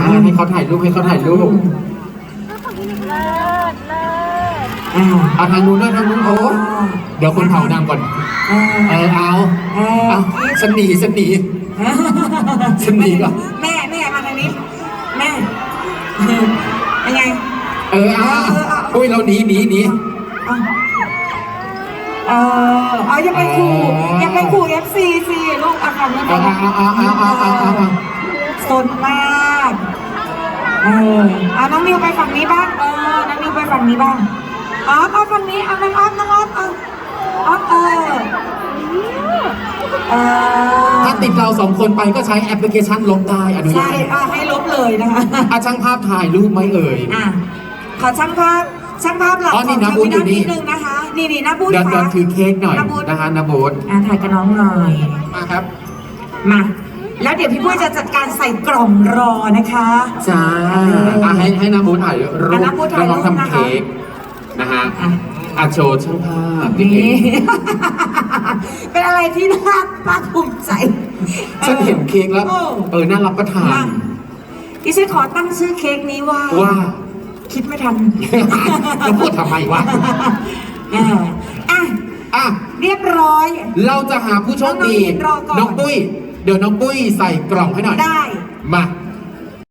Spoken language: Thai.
ให้เขาถ่ายรูปให้เขาถ่ายรูปเลิศเลิศอ่าเอาทางนู้นด้วยทางนู้นโอ้เดี๋ยวคนเผาดำก่อนเออเออเอาเออเอาฉันหนีฉันหนีฉันหนีก่อนแม่แม่มาทางนี้แม่เป็นไงเออเอาอุ้ยเราหนีหนีหนีเอาเออเอาอย่าไปขู่อย่าไปขู่ FC สิลูกอะค่ะไม่เอาเป็นไรเอาเอาเอาเอาเอาเอาเอาสนมาก เออเอาน้องมิวไปฝั่งนี้บ้าง เออ น้องมิวไปฝั่งนี้บ้าง อ๋อเอาฝั่งนี้ เอาน้องออฟน้องออฟเอาออฟเออ เออ ถ้าติดเราสองคนไปก็ใช้แอปพลิเคชันลบได้อนุญาใช่ตอะให้ลบเลยนะคะ อาช่างภาพถ่ายรูปไหมเอ่ย อะ ขอช่างภาพ ช่างภาพหลักอ๋อนี่ขนะบูธอยู่นี่ดนึงนะคะ นี่นี่นะบูธเดี๋ยวค่ะเดี๋ยวถือเค้กหน่อยนะบูธนะคะนาโบ๊ทอะถ่ายกับน้องหน่อย มาครับ มา แล้วเดี๋ยวพี่ปุ้ยจะจัดการใส่กล่องรอนะคะ จ้าอะให้ให้นาโบ๊ทถ่ายรูปอะนาโบ๊ทถ่ายรูปน้องๆนะคะทำเค้กนะฮะอะอะโชว์ช่างภาพนี่นี่เป็นอะไรที่น่าภาคภูมิใจฉันเห็นเค้กแล้วโอ้เออน่ารับประทานมาดิฉันขอตั้งชื่อเค้กนี้ว่าว่า คิดไม่ทันแล้วพูดทำไมวะอ่าอะอะเรียบร้อย เราจะหาผู้โชคดีน้องๆรอก่อนน้องปุ้ย เดี๋ยวน้องปุ้ยใส่กล่องให้หน่อย ได้ มา